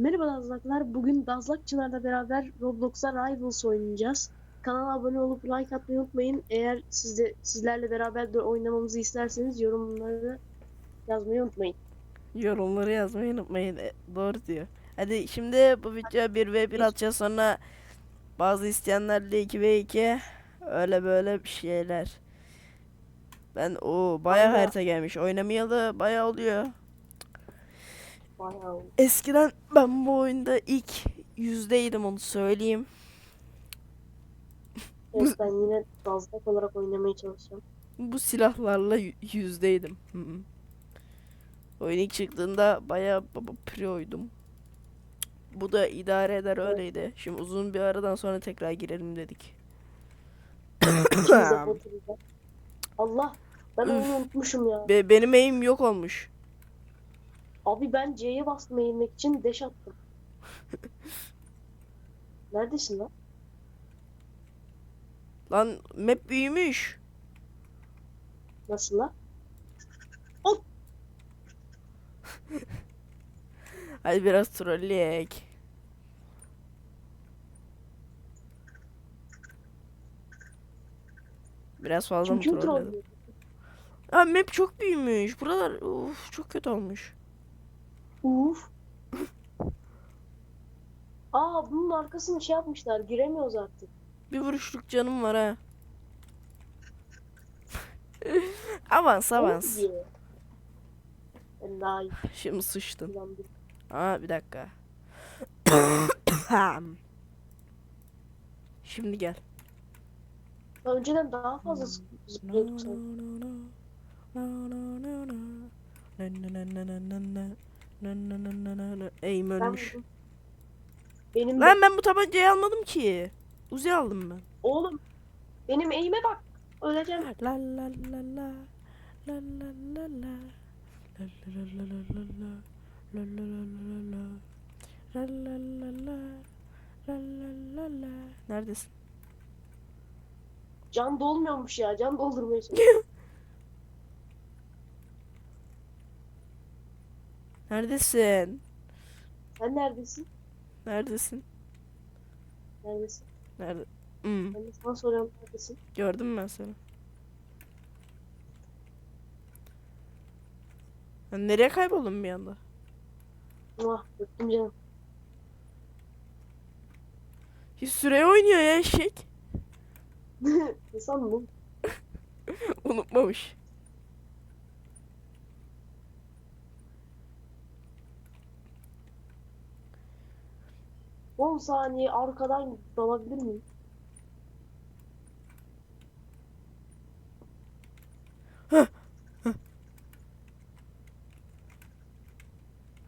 Merhaba Dazlaklar. Bugün Dazlakçılarla beraber Roblox'a Rivals oynayacağız. Kanala abone olup like atmayı unutmayın. Eğer siz de sizlerle beraber de oynamamızı isterseniz yorumları yazmayı unutmayın. Yorumları yazmayı unutmayın. E, Doğru diyor. Hadi şimdi bu videoya 1v1 atacağız sonra bazı isteyenlerle 2v2 öyle böyle bir şeyler. Ben o bayağı harita gelmiş. Oynamayalı bayağı oluyor. Bayağı Eskiden ben bu oyunda ilk yüzdeydim onu söyleyeyim. Evet, ben yine Dazlak olarak oynamaya çalışacağım. Bu silahlarla yü- yüzdeydim. Hı hı. Oyun ilk çıktığında bayağı baba pro'ydum. Bu da idare eder öyleydi. Şimdi uzun bir aradan sonra tekrar girelim dedik. Allah ben onu unutmuşum ya. Be- benim aim yok olmuş. Abi ben C'ye bastım eğilmek için deş attım. Neredesin lan? Lan map büyümüş. Nasıl lan? Hadi biraz trolleyek. Biraz fazla Kim mı trolledim? Ha map çok büyümüş. Buralar uf çok kötü olmuş. Uf. Aa bunun arkasını şey yapmışlar. Giremiyoruz artık. Bir vuruşluk canım var ha. avans avans. Oh Şimdi sıçtın. kullandım. Aa bir dakika. Şimdi gel. Ben önceden daha fazla zıp- zıplıyorduk sanki. Eğim ölmüş. Ben, benim Lan ben bu tabancayı almadım ki. Uzi aldım ben. Oğlum benim eğime bak. Öleceğim. La la la la. La la la la. La la la la la la. La la la la la. La la la la. La la la la. Neredesin? Can dolmuyormuş ya. Can doldurmaya çalışıyorum. Neredesin? Sen neredesin? Neredesin? Neredesin? Nerede? Hmm, Ben de sana soruyorum neredesin? gördüm ben seni. Lan nereye kayboldun bir anda? Ah öptüm canım. Hiç süre oynuyor ya eşek. ne sandın? Unutmamış. On saniye arkadan dalabilir miyim?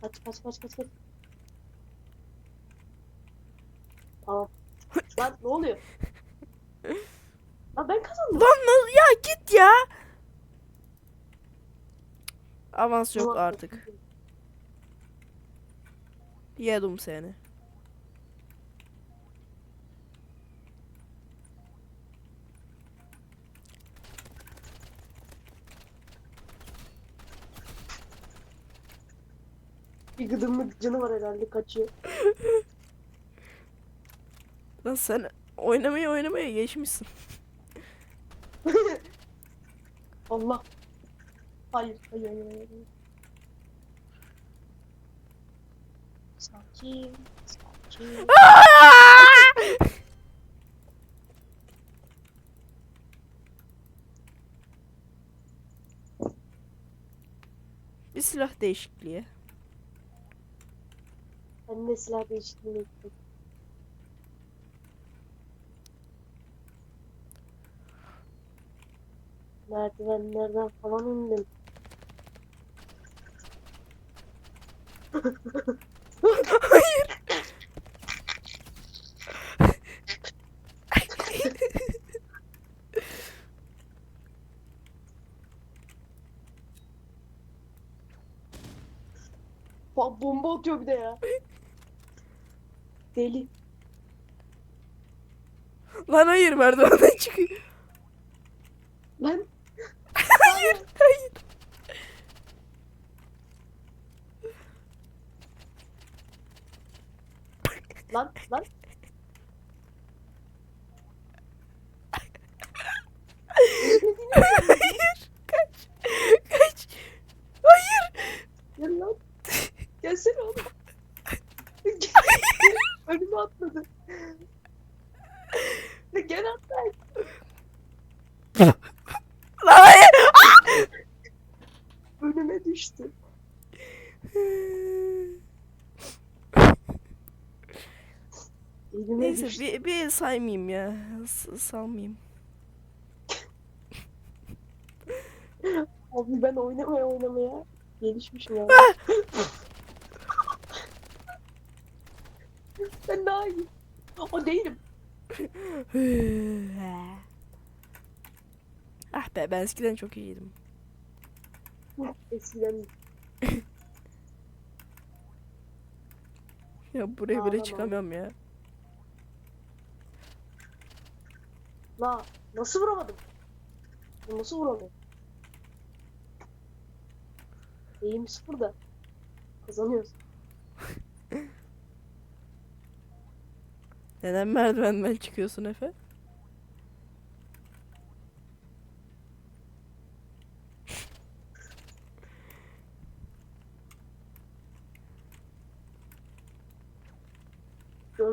Kaç kaç kaç kaç kaç. Tamam. Lan ne oluyor? Lan ben kazandım. Lan nasıl ya git ya. Avans yok artık. Yedim seni. Bir gıdımlık canı var herhalde kaçıyor. Lan sen oynamaya oynamaya geçmişsin. Allah. Hayır, hayır, hayır, hayır. Sakin, sakin. Bir silah değişikliği. Ben de silah değişikliğine gittim. Merdivenlerden falan indim. Ba- bomba atıyor bir de ya. Deli. Lan hayır merdivenden çıkıyor. Lan Hayır hayır. Lan lan. Hayır. Kaç. Kaç. Hayır. Gel lan. Gelsene oğlum. Gel. Önüme atladı. Gel atla. Hayır. Önüme düştü. Elime Neyse düştü. bir, bir saymayayım ya. S- salmayayım. Abi ben oynamaya oynamaya gelişmişim ya. ben daha iyi. O değilim. ah be ben eskiden çok iyiydim. Eskiden Ya buraya bile Ağlama. çıkamıyorum ya. La nasıl vuramadım? Nasıl vuramadım? Eğim sıfırda. Kazanıyoruz. Neden merdivenden çıkıyorsun Efe?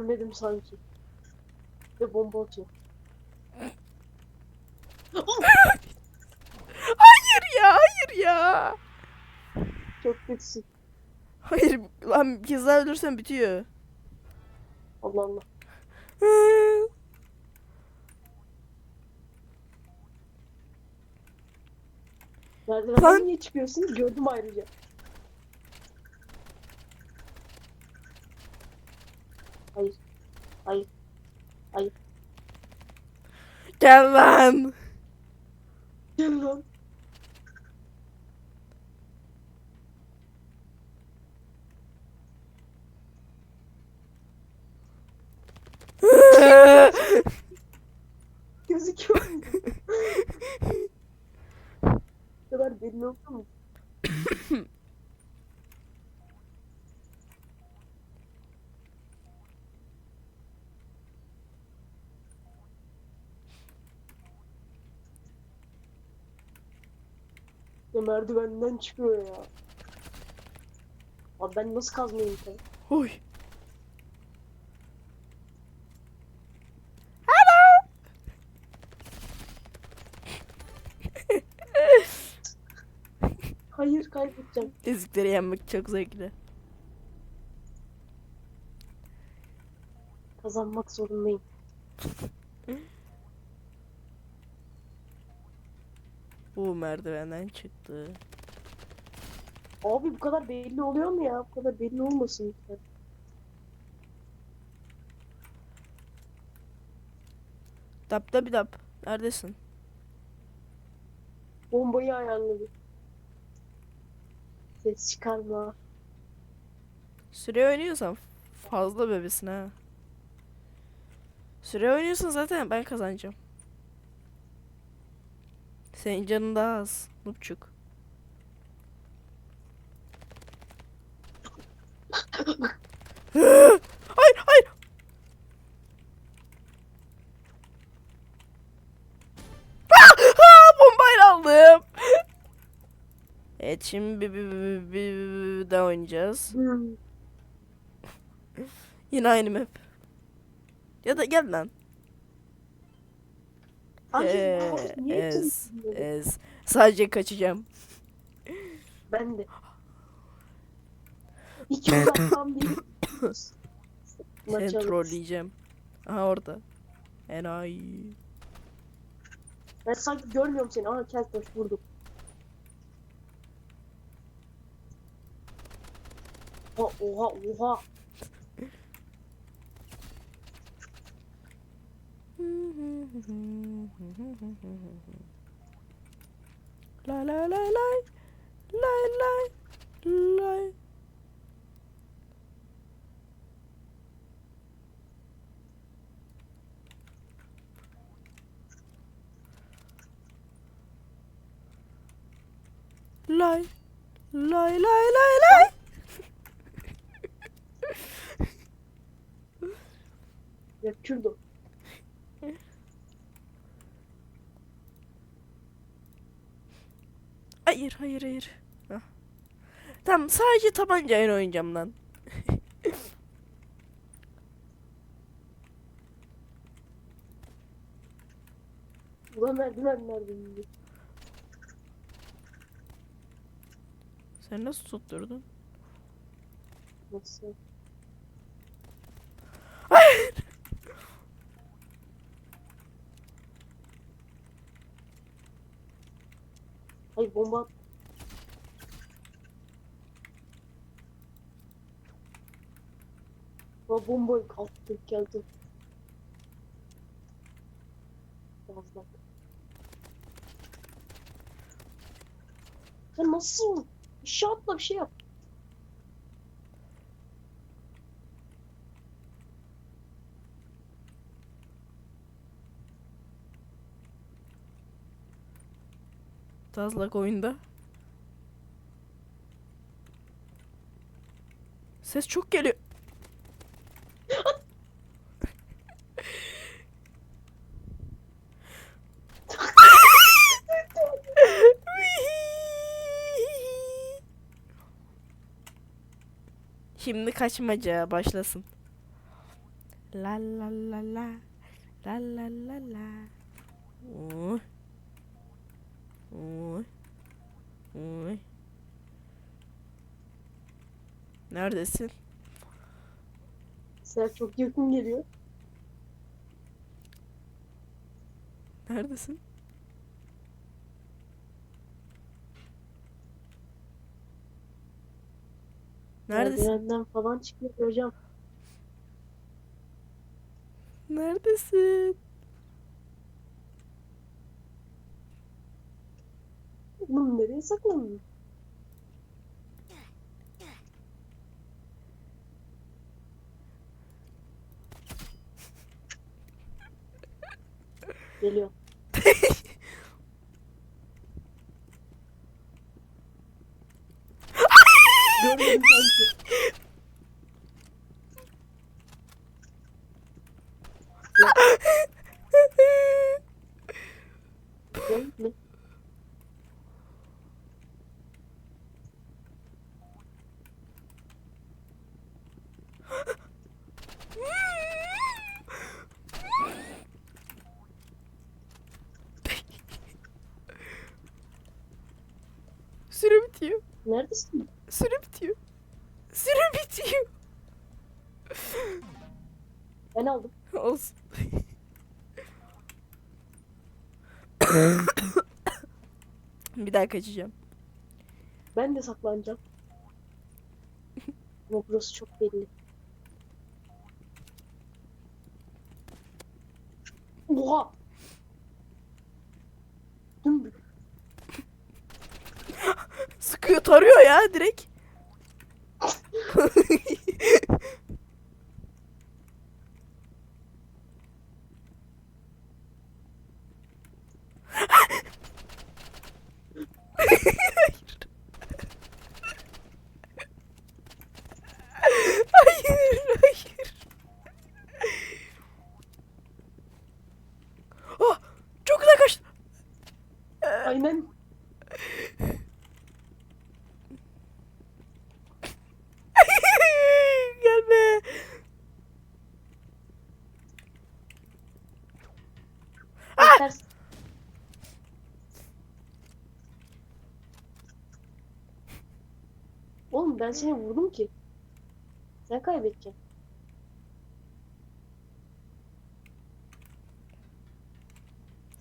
Görmedim sanki. Ve bomba atıyor. Hayır ya, hayır ya. Çok kötüsün. Hayır lan bir kez daha ölürsen bitiyor. Allah Allah. Merdivenden niye çıkıyorsun? Gördüm ayrıca. Hayır. Hayır. Hayır. Gel lan. Gel lan. Gözüküyor mu? Bu kadar belli oldu mu? Ya merdivenden çıkıyor ya. Abi ben nasıl kazmayayım ki? Oy. Hayır kaybedeceğim. Ezikleri yenmek çok zevkli. Kazanmak zorundayım. Bu merdivenden çıktı. Abi bu kadar belli oluyor mu ya? Bu kadar belli olmasın lütfen. Dap dap dap. Neredesin? Bombayı ayarladı. Ses çıkarma. Süre oynuyorsan fazla bebesin ha. Süre oynuyorsan zaten ben kazanacağım. Senin canın daha az. Nupçuk. hayır hayır. Ah! Ah! Bombayla aldım. Evet şimdi bir, bir, bir, bir, bir daha oynayacağız. Hmm. Yine aynı map. Ya da gel lan. Ee, ez, ez. Sadece kaçacağım. Ben de. İki uzaktan bir. Seni trolleyeceğim. Aha orada. Enayi. Ben sanki görmüyorum seni. Aa Keltoş vurdum. Oha oha oha. La la la la la la la Lay lay lay lay lay. Rapçurdu. Hayır hayır hayır. Hah. Tamam sadece tabancayla oynayacağım lan. Ulan merdiven nerede indi? Sen nasıl tutturdun? Nasıl? Hayır bomba at- Ba bombayı kalktı geldi. Fazla. Sen nasıl? İnşaatla bir şey yap. Tazlak oyunda. Ses çok geliyor. Şimdi kaçmaca başlasın. La la la la. La la la la. Oy. Oy. Oy. Neredesin? Sen çok yakın geliyor. Neredesin? Neredesin? Merdivenden falan çıkıyor hocam. Neredesin? Oğlum nereye saklandın? Geliyor. Görmedim sanki. Ne? Ne? Süre bitiyor. Neredesin? Süre bitiyor. Süre bitiyor. Ben aldım. Olsun. Bir daha kaçacağım. Ben de saklanacağım. Ama burası çok belli. Oha! Sıkıyor tarıyor ya direkt. hayır, hayır. Oh, çok güzel kaçtı. Aynen. Gelme. Ters. Oğlum ben seni vurdum ki. Sen kaybedeceksin.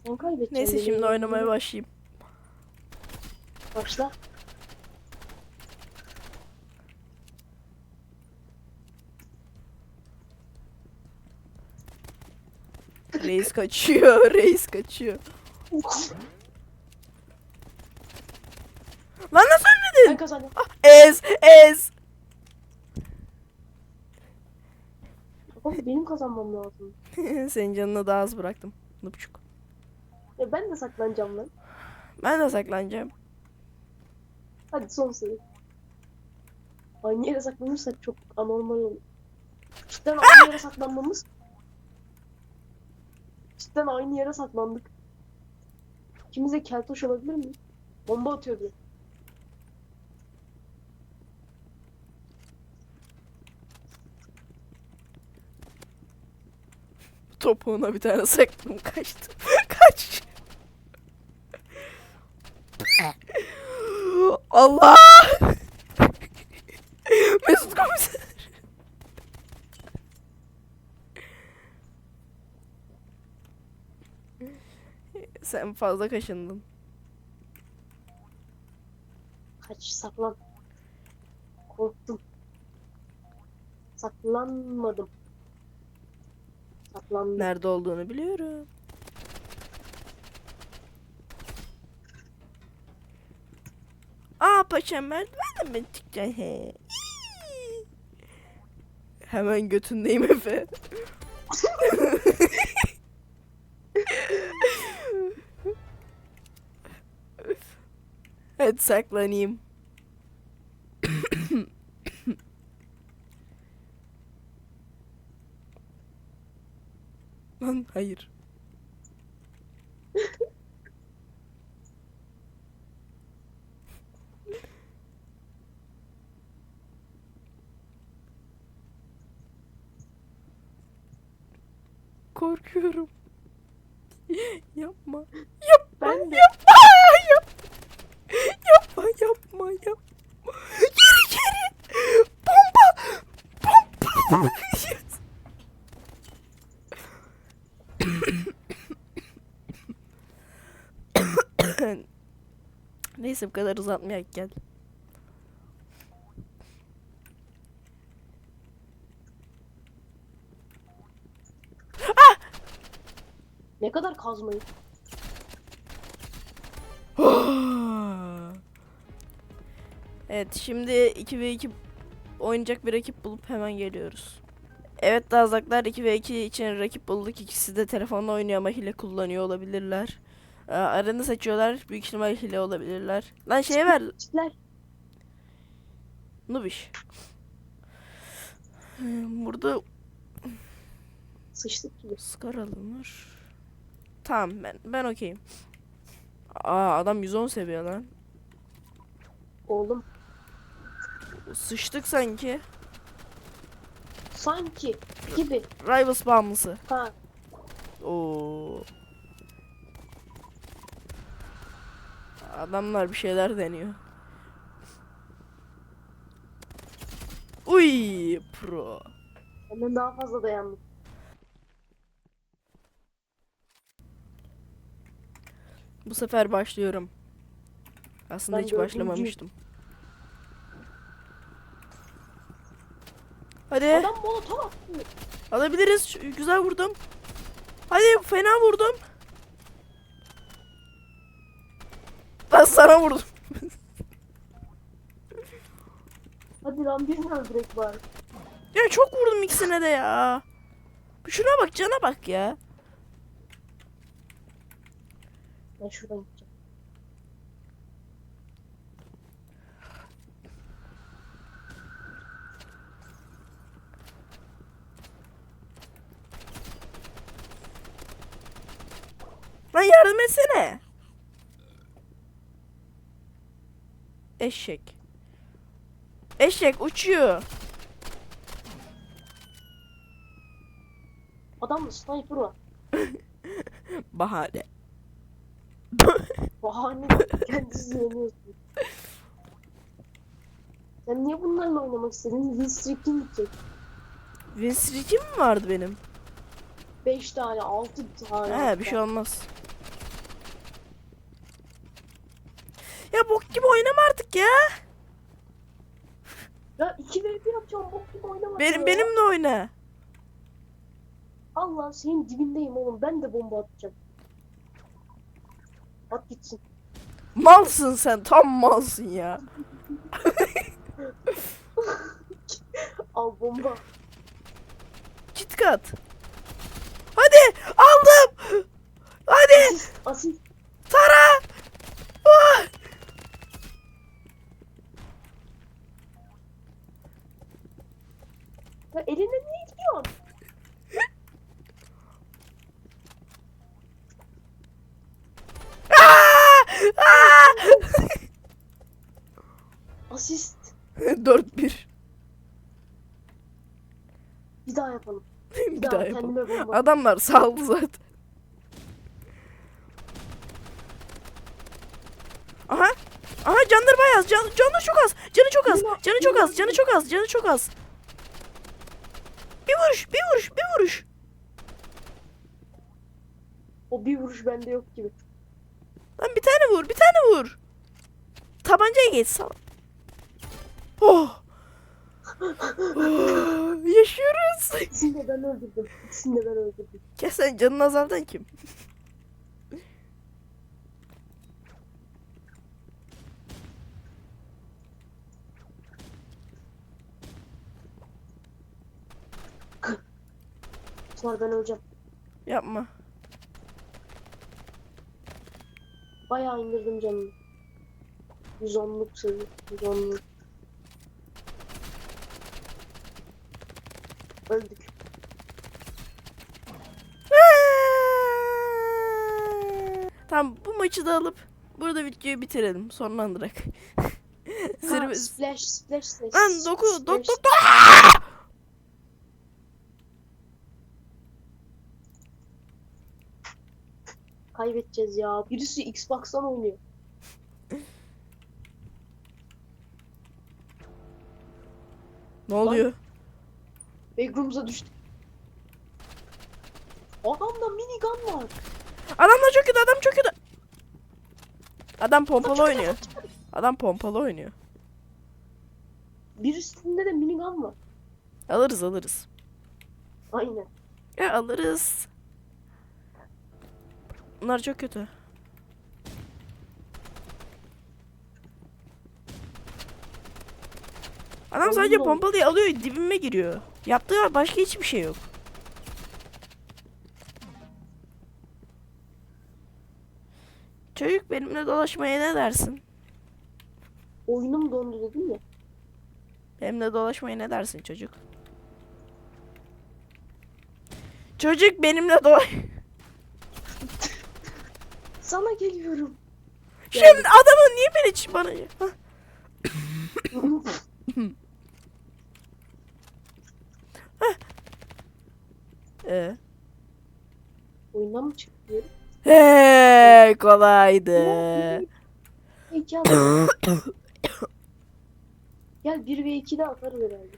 Sen kaybedeceksin. Neyse şimdi oynamaya başlayayım. Başla. Reis kaçıyor, reis kaçıyor. Lan nasıl Ben ölmedin? kazandım. Ez, ez. Oğlum benim kazanmam lazım. Senin canını daha az bıraktım. Nupçuk. Ya ben de saklanacağım lan. Ben de saklanacağım. Hadi son sayı. Aynı yere saklanırsak çok anormal olur. Cidden aynı yere saklanmamız Cidden aynı yere saklandık. İkimiz de keltoş olabilir mi? Bomba atıyor bir. Topuğuna bir tane sıktım kaçtı. Kaç. Allah! Mesut komiser. Sen fazla kaşındın. Kaç saklan. Korktum. Saklanmadım. Saklandım. Nerede olduğunu biliyorum. Aa paşam merdivenden mi çıkacaksın. Hemen götündeyim Efe. Hadi saklanayım. Lan hayır. Korkuyorum. Yapma. Yapma. Ben. Yapma. Yap. Yapma. Yapma. Yapma. Geri geri. Bomba. Bomba. Neyse bu kadar uzatmayak gel. Ne kadar kazmayı. evet şimdi 2 ve 2 oynayacak bir rakip bulup hemen geliyoruz. Evet Dazlaklar 2 ve 2 için rakip bulduk. İkisi de telefonla oynuyor ama hile kullanıyor olabilirler. Ee, aranı seçiyorlar. Büyük ihtimal hile olabilirler. Lan şey ver. Nubiş. Hmm, Burada Sıçtık gibi. Scar alınır. Tamam ben ben okeyim. Aa adam 110 seviyor lan. Oğlum. Sıçtık sanki. Sanki. Gibi. Rivals bağımlısı. Ha. Oo. Adamlar bir şeyler deniyor. Uy pro. Benden daha fazla dayandım. Bu sefer başlıyorum. Aslında Ben hiç dördüncüyüm. başlamamıştım. Hadi Adam molotov attı. alabiliriz. Şu- Güzel vurdum. Hadi fena vurdum. Ben sana vurdum. Hadi lan birini öldürek bari. Ya çok vurdum ikisine de ya. Şuna bak cana bak ya. Ben şuradan gideceğim. Lan yardım etsene. Eşek. Eşek uçuyor. Adamda sniper var. Bahane. Bahane kendisi yanıyorsun. Sen niye bunlarla oynamak istedin? Will Streak'in gidecek. Winstreak'im mi vardı benim? 5 tane, 6 tane. He bir şey olmaz. Ya bok gibi oynama artık ya. Ya 2 v 1 yapacağım bok gibi oynama. Benim ya. benimle oyna. Allah senin dibindeyim oğlum. Ben de bomba atacağım. At gitsin. Malsın sen tam malsın ya. Al bomba. Git kat. Hadi aldım. Hadi asist. tara. Ah! Ya eline niye gidiyorsun? Bir daha yapalım. Bir, bir daha, daha yapalım. kendime bomba. Adamlar saldı zaten. Aha. Aha canları bayağı az. Can, canı çok az. Canı çok az. Canı çok az. Canı çok az. Canı çok az. Bir vuruş. Bir vuruş. Bir vuruş. O bir vuruş bende yok gibi. Lan bir tane vur. Bir tane vur. Tabancaya geç sal. Oh. Yaşıyoruz. İkisini de ben öldürdüm. İkisini de ben öldürdüm. Ya sen canını azaltan kim? Sonra ben öleceğim. Yapma. Bayağı indirdim canını. 110'luk seviye. 110'luk. Öldük. Tamam bu maçı da alıp burada videoyu bitirelim. Sonlandırak. Ha, Zirve... splash, splash, splash. Lan doku dok dok dok. Kaybedeceğiz ya. Birisi Xbox'tan oynuyor. Ne oluyor? Backrooms'a düştük. Adamda minigun var. Adamlar çok kötü adam çok kötü. Adam pompalı oynuyor. Adam pompalı oynuyor. Birisinde de minigun var. Alırız alırız. Aynen. Ya alırız. Bunlar çok kötü. Adam sadece pompalıyı alıyor dibime giriyor. Yaptığı başka hiçbir şey yok. Çocuk benimle dolaşmaya ne dersin? Oyunum dondu dedim ya. Benimle dolaşmaya ne dersin çocuk? Çocuk benimle dolaş... Sana geliyorum. Şimdi adamın niye beni bana... Hah. Ee? Oyundan mı çıkıyor? Hey, kolaydı. Gel 1 ve 2'de atarız herhalde.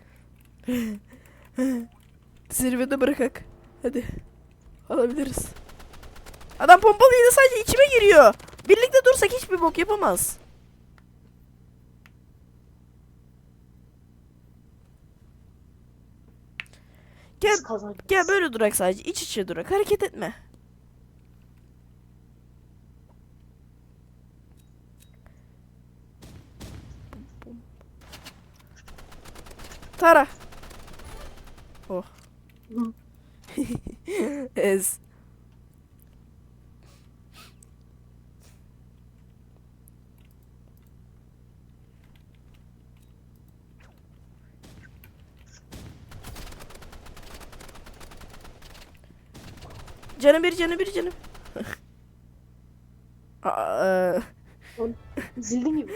Zirvede bırakak. Hadi. Alabiliriz. Adam pompalıyla sadece içime giriyor. Birlikte dursak hiçbir bok yapamaz. Gel, Biz kazanacağız. gel böyle durak sadece. iç içe durak. Hareket etme. Tara. Oh. Ez. Canı bir canı bir canı. Aa, e, Zildin gibi.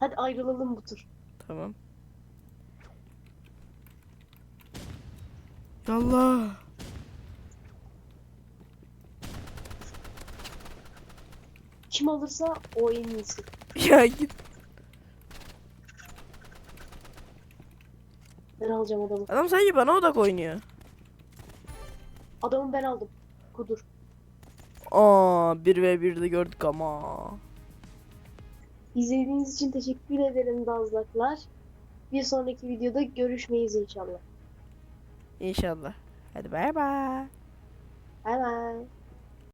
Hadi ayrılalım bu tur. tamam. Allah. Kim alırsa o en iyisi. Ya git. Ben alacağım adamı. Adam sanki bana odak oynuyor. Adamı ben aldım. Kudur. Aa 1v1'de gördük ama. İzlediğiniz için teşekkür ederim Dazlaklar. Bir sonraki videoda görüşmeyiz inşallah. İnşallah. Hadi bay bay. Bay bay.